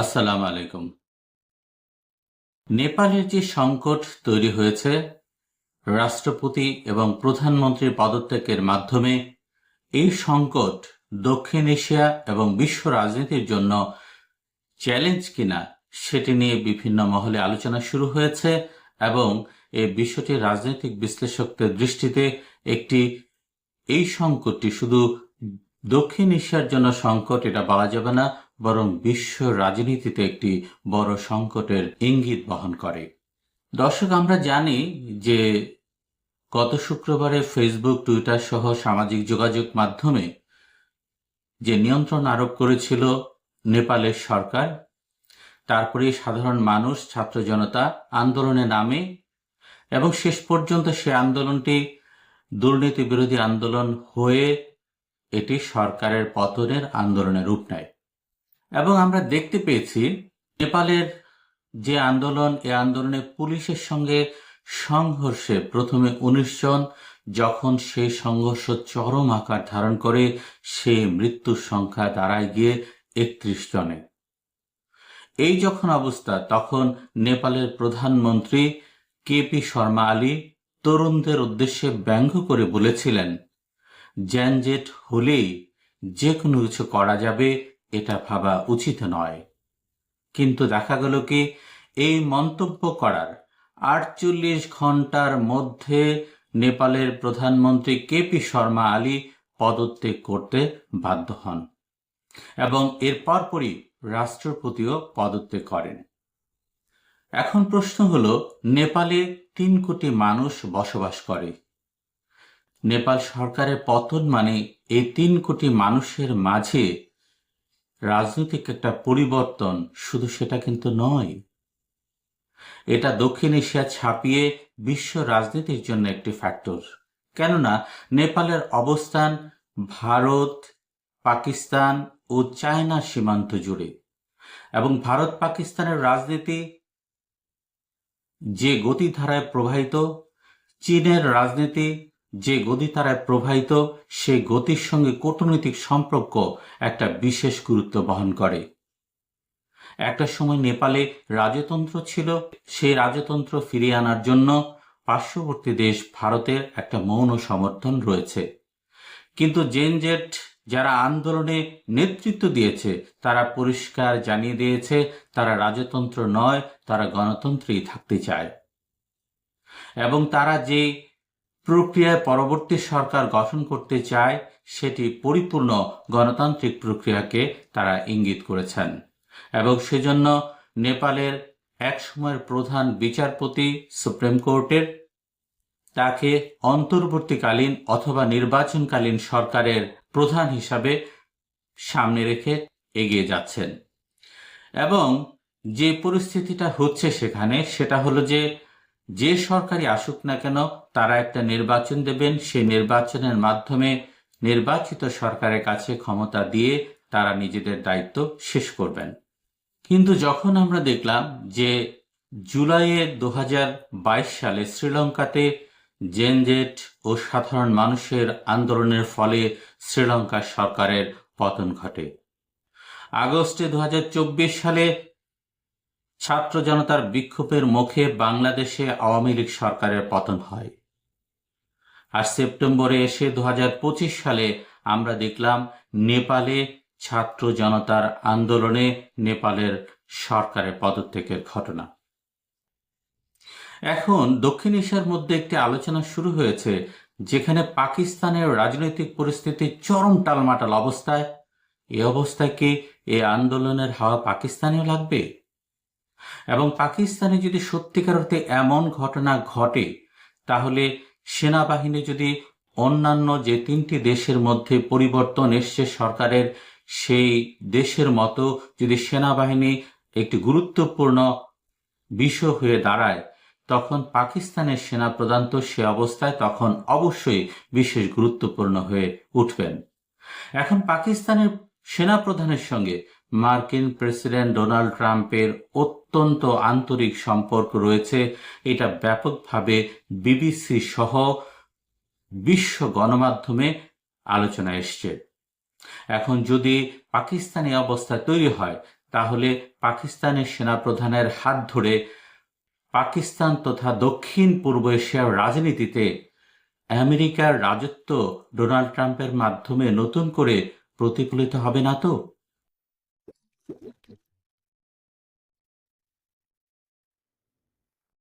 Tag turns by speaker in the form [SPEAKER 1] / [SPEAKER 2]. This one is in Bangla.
[SPEAKER 1] আসসালাম আলাইকুম। নেপালের যে সংকট তৈরি হয়েছে, রাষ্ট্রপতি এবং প্রধানমন্ত্রীর পদত্যাগের মাধ্যমে এই সংকট দক্ষিণ এশিয়া এবং বিশ্ব রাজনীতির জন্য চ্যালেঞ্জ কিনা, সেটি নিয়ে বিভিন্ন মহলে আলোচনা শুরু হয়েছে এবং এই বিষয়টি রাজনৈতিক বিশ্লেষকদের দৃষ্টিতে একটি, এই সংকটটি শুধু দক্ষিণ এশিয়ার জন্য সংকট, এটা বলা যাবে না বরং বিশ্ব রাজনীতিতে একটি বড় সংকটের ইঙ্গিত বহন করে। দর্শক, আমরা জানি যে গত শুক্রবারে ফেসবুক টুইটার সহ সামাজিক যোগাযোগ মাধ্যমে যে নিয়ন্ত্রণ আরোপ করেছিল নেপালের সরকার, তারপরে সাধারণ মানুষ, ছাত্র জনতা আন্দোলনে নামে এবং শেষ পর্যন্ত সে আন্দোলনটি দুর্নীতি বিরোধী আন্দোলন হয়ে এটি সরকারের পতনের আন্দোলনের রূপ নেয়। এবং আমরা দেখতে পেয়েছি নেপালের যে আন্দোলন, এ আন্দোলনে পুলিশের সঙ্গে সংঘর্ষে প্রথমে উনিশ জন, যখন সেই সংঘর্ষ চরম আকার ধারণ করে সেই মৃত্যুর সংখ্যা দাঁড়ায় গিয়ে একত্রিশ জনে। এই যখন অবস্থা, তখন নেপালের প্রধানমন্ত্রী কেপি শর্মা আলী তরুণদের উদ্দেশ্যে ব্যঙ্গ করে বলেছিলেন, জ্যানজেট হলেই যে কোনো কিছু করা যাবে এটা ভাবা উচিত নয়। কিন্তু দেখা গেল কি, এই মন্তব্য করার আটচল্লিশ ঘণ্টার মধ্যে নেপালের প্রধানমন্ত্রী কেপি শর্মা আলী পদত্যাগ করতে বাধ্য হন এবং এর পরপরই রাষ্ট্রপতিও পদত্যাগ করেন। এখন প্রশ্ন হল, নেপালে তিন কোটি মানুষ বসবাস করে। নেপাল সরকারের পতন মানে এই তিন কোটি মানুষের মাঝে রাজনৈতিক একটা পরিবর্তন শুধু সেটা কিন্তু নয়। এটা দক্ষিণ এশিয়া ছাপিয়ে বিশ্ব রাজনীতির জন্য একটি ফ্যাক্টর কেননা, নেপালের অবস্থান ভারত, পাকিস্তান ও চায়না সীমান্ত জুড়ে। এবং ভারত, পাকিস্তানের রাজনীতি যে গতিধারায় প্রবাহিত, চীনের রাজনীতি যে গতি তারায় প্রবাহিত সেই গতির সঙ্গে কূটনৈতিক সম্পর্ক একটা বিশেষ গুরুত্ব বহন করে। একটা সময় নেপালে রাজতন্ত্র ছিল সেই রাজতন্ত্র ফিরিয়ে আনার জন্য পার্শ্ববর্তী দেশ ভারতের একটা মৌন সমর্থন রয়েছে। কিন্তু জেনজেট যারা আন্দোলনে নেতৃত্ব দিয়েছে, তারা পরিষ্কার জানিয়ে দিয়েছে, তারা রাজতন্ত্র নয়, তারা গণতন্ত্রেই থাকতে চায়। এবং তারা যে প্রক্রিয়ায় পরবর্তী সরকার গঠন করতে চায়, সেটি পরিপূর্ণ গণতান্ত্রিক প্রক্রিয়াকে তারা ইঙ্গিত করেছেন। এবং সেজন্য নেপালের এক সময়ের প্রধান বিচারপতি সুপ্রিম কোর্টের তাকে অন্তর্বর্তীকালীন অথবা নির্বাচনকালীন সরকারের প্রধান হিসাবে সামনে রেখে এগিয়ে যাচ্ছেন। এবং যে পরিস্থিতিটা হচ্ছে সেখানে, সেটা হলো যে যে সরকারি আসুক না কেন, তারা একটা নির্বাচন দেবেন। সেই নির্বাচনের মাধ্যমে নির্বাচিত সরকারের কাছে ক্ষমতা দিয়ে তারা নিজেদের দায়িত্ব শেষ করবেন। কিন্তু যখন আমরা দেখলাম যে জুলাইয়ে দু হাজার সালে শ্রীলঙ্কাতে জেনজেট ও সাধারণ মানুষের আন্দোলনের ফলে শ্রীলঙ্কা সরকারের পতন ঘটে। আগস্টে দু হাজার চব্বিশ সালে ছাত্র জনতার বিক্ষোভের মুখে বাংলাদেশে আওয়ামী লীগ সরকারের পতন হয়। আর সেপ্টেম্বরে এসে দু হাজার পঁচিশ সালে আমরা দেখলাম নেপালে ছাত্র জনতার আন্দোলনে নেপালের সরকারের পদত্যাগের ঘটনা। এখন দক্ষিণ এশিয়ার মধ্যে একটি আলোচনা শুরু হয়েছে, যেখানে পাকিস্তানের রাজনৈতিক পরিস্থিতি চরম টালমাটাল অবস্থায়। এ অবস্থায় কি এ আন্দোলনের হাওয়া পাকিস্তানেও লাগবে? এবং পাকিস্তানে যদি সত্যিকার অর্থে এমন ঘটনা ঘটে, তাহলে সেনাবাহিনী যদি অন্যান্য যে তিনটি দেশের মধ্যে পরিবর্তন এসছে সরকারের, সেই দেশের মতো যদি সেনাবাহিনী একটি গুরুত্বপূর্ণ বিষয় হয়ে দাঁড়ায়, তখন পাকিস্তানের সেনা প্রধান তো সে অবস্থায় তখন অবশ্যই বিশেষ গুরুত্বপূর্ণ হয়ে উঠবেন। এখন পাকিস্তানের সেনা প্রধানের সঙ্গে মার্কিন প্রেসিডেন্ট ডোনাল্ড ট্রাম্পের অত্যন্ত আন্তরিক সম্পর্ক রয়েছে। এটা ব্যাপকভাবে বিবিসি সহ বিশ্ব গণমাধ্যমে আলোচনা এসছে। এখন যদি পাকিস্তানি অবস্থা তৈরি হয়, তাহলে পাকিস্তানের সেনাপ্রধানের হাত ধরে পাকিস্তান তথা দক্ষিণ পূর্ব এশিয়ার রাজনীতিতে আমেরিকার রাজত্ব ডোনাল্ড ট্রাম্পের মাধ্যমে নতুন করে প্রতিফলিত হবে না তো?